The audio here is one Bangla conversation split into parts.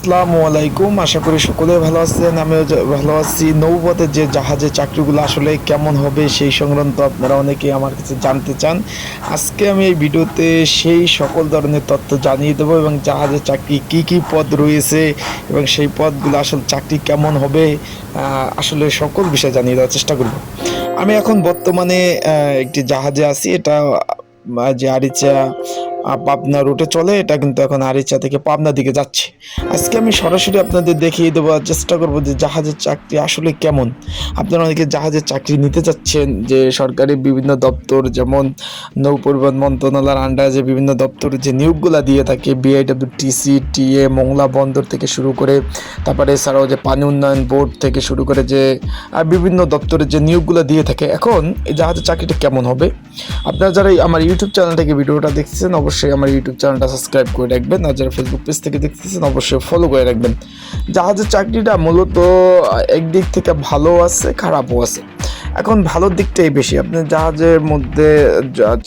আসসালামু আলাইকুম। আশা করি সকলে ভালো আছেন, আমিও ভালো আছি। নৌপথে যে জাহাজে চাকরিগুলো আসলে কেমন হবে সেই সংক্রান্ত আপনারা অনেকেই আমার কাছে জানতে চান। আজকে আমি এই ভিডিওতে সেই সকল ধরনের তথ্য জানিয়ে দেবো এবং জাহাজে চাকরি কি কি পদ রয়েছে এবং সেই পদগুলো আসলে চাকরি কেমন হবে আসলে সকল বিষয় জানিয়ে দেওয়ার চেষ্টা করব। আমি এখন বর্তমানে একটি জাহাজে আছি। এটা যে আরিচা পাবনা রুটে চলে, এটা কিন্তু এখন আরিচা থেকে পাবনা দিকে যাচ্ছে। আজকে আমি সরাসরি আপনাদের দেখিয়ে দেওয়ার চেষ্টা করব যে জাহাজের চাকরি আসলে কেমন। আপনারা অনেকে জাহাজের চাকরি নিতে চাচ্ছেন, যে সরকারি বিভিন্ন দপ্তর, যেমন নৌ পরিবহন মন্ত্রণালয়ের আন্ডারে যে বিভিন্ন দপ্তর, যে নিয়োগগুলো দিয়ে থাকে বিআইডব্লিউ টিসি টিএ মোংলা বন্দর থেকে শুরু করে, তারপরে এছাড়াও যে পানি উন্নয়ন বোর্ড থেকে শুরু করে যে আর বিভিন্ন দপ্তরের যে নিয়োগগুলো দিয়ে থাকে। এখন এই জাহাজের চাকরিটা কেমন হবে? আপনারা যারা আমার ইউটিউব চ্যানেল থেকে ভিডিওটা দেখছেন, অবশ্যই আমার ইউটিউব চ্যানেলটা সাবস্ক্রাইব করে রাখবেন। আর যারা ফেসবুক পেজ থেকে দেখতেছেন, অবশ্যই ফলো করে রাখবেন। জাহাজের চাকরিটা মূলত একদিক থেকে ভালো আছে, খারাপও আছে। এখন ভালোর দিকটাই বেশি। আপনি জাহাজের মধ্যে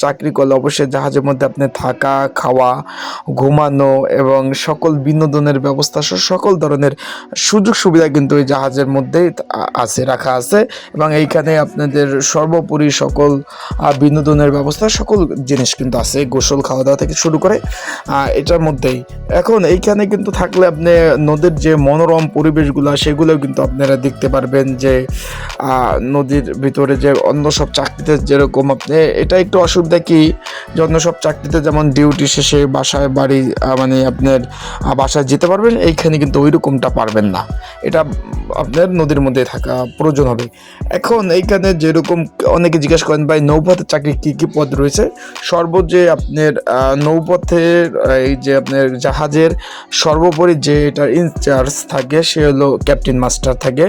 চাকরি করলে অবশ্যই জাহাজের মধ্যে আপনি থাকা, খাওয়া, ঘুমানো এবং সকল বিনোদনের ব্যবস্থা সহ সকল ধরনের সুযোগ সুবিধা কিন্তু ওই জাহাজের মধ্যেই আছে, রাখা আছে এবং এইখানে আপনাদের সর্বোপরি সকল বিনোদনের ব্যবস্থা সকল জিনিস কিন্তু আছে, গোসল খাওয়া দাওয়া থেকে শুরু করে এটার মধ্যেই। এখন এইখানে কিন্তু থাকলে আপনি নদীর যে মনোরম পরিবেশগুলো সেগুলো কিন্তু আপনারা দেখতে পারবেন যে নদীর ভিতরে যে অন্য সব চাকরিতে যেরকম আপনি এটা একটু অসুবিধা কি যে অন্য সব চাকরিতে যেমন ডিউটি শেষে বাসায় বাড়ি মানে আপনার বাসায় যেতে পারবেন এইখানে কিন্তু ওই রকমটা পারবেন না। এটা আপনার নদীর মধ্যে থাকা প্রয়োজন হবে। এখন এইখানে যেরকম অনেকে জিজ্ঞেস করেন ভাই নৌপথের চাকরি কী কী পদ রয়েছে? সর্বোচ্চ আপনার আহ, নৌপথের এই যে আপনার জাহাজের সর্বোপরি যে এটার ইনচার্জ থাকে সে হলো ক্যাপ্টেন মাস্টার থাকে।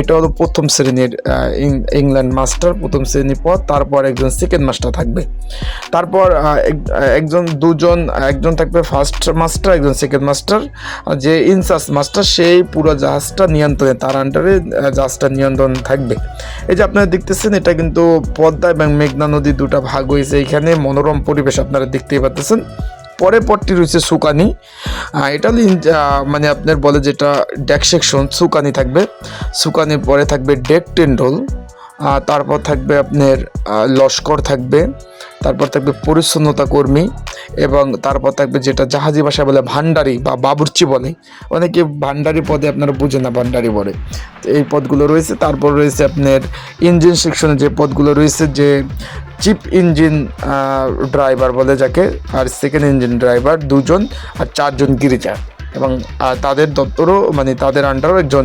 এটা হলো প্রথম শ্রেণির ইংল্যান্ড মাস্টার প্রথম শ্রেণির পদ তারপর একজন সেকেন্ড মাস্টার থাকবে। তারপর এক- একজন দুজন, একজন থাকবে ফার্স্ট মাস্টার একজন সেকেন্ড মাস্টার যে ইনচার্জ মাস্টার সেই পুরো জাহাজটা নিয়ন্ত্রণে, তার আন্ডারে জাহাজটা নিয়ন্ত্রণ থাকবে। এই যে আপনারা দেখতেছেন, এটা কিন্তু পদ্মা এবং মেঘনা নদী দুটা ভাগ হয়েছে এখানে, মনোরম পরিবেশ আপনারা দেখতেই পাচ্ছেন। পরের পরটি রয়েছে সুকানি। এটা মানে আপনার বলে যেটা ডেক সেকশন সুকানি থাকবে। সুকানির পরে থাকবে ডেক টেন্ডল তারপর থাকবে আপনার লস্কর থাকবে, তারপর থাকবে পরিচ্ছন্নতা কর্মী এবং তারপর থাকবে যেটা জাহাজি ভাষায় বলে ভান্ডারি বা বাবুর্চি বলে। অনেকে ভান্ডারি পদে আপনারা বুঝেন না ভান্ডারি বলে। তো এই পদগুলো রয়েছে। তারপর রয়েছে আপনার ইঞ্জিন সেকশনে যে পদগুলো রয়েছে যে চিপ ইঞ্জিন ড্রাইভার বলে যাকে, আর সেকেন্ড ইঞ্জিন ড্রাইভার দুজন আর চারজন গিরিজা এবং তাদের দপ্তরও মানে তাদের আন্ডারও একজন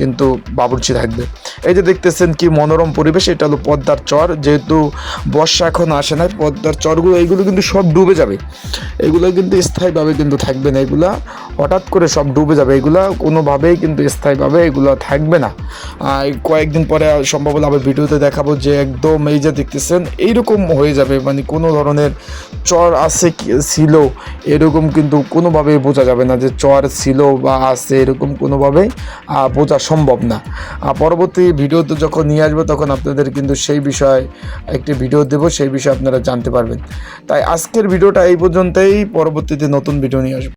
কিন্তু বাবুর্চি থাকবে। এই যে দেখতেছেন কি মনোরম পরিবেশ, এটা হলো পদ্মার চর। যেহেতু বর্ষা এখন আসে না, পদ্মার চরগুলো, এইগুলো কিন্তু সব ডুবে যাবে। এগুলো কিন্তু স্থায়ীভাবে কিন্তু থাকবে না এগুলা। হঠাৎ করে সব ডুবে যাবে। এগুলা কোনোভাবেই কিন্তু স্থায়ীভাবে এগুলো থাকবে না। কয়েকদিন পরে সম্ভব হলে আবার ভিডিওতে দেখাবো যে একদম এই যে দেখতেছেন, এইরকম হয়ে যাবে। মানে কোনো ধরনের চর আছে ছিল, এরকম কিন্তু কোনোভাবেই বোঝা যাবে না যে চর ছিল বা আছে, এরকম কোনোভাবেই বোঝা সম্ভব না। আর পরবর্তী ভিডিওতে যখন নিয়ে আসব, তখন আপনাদের কিন্তু সেই বিষয়ে একটি ভিডিও দেবো, সেই বিষয়ে আপনারা জানতে পারবেন। তাই আজকের ভিডিওটা এই পর্যন্তই। পরবর্তীতে নতুন ভিডিও নিয়ে আসব।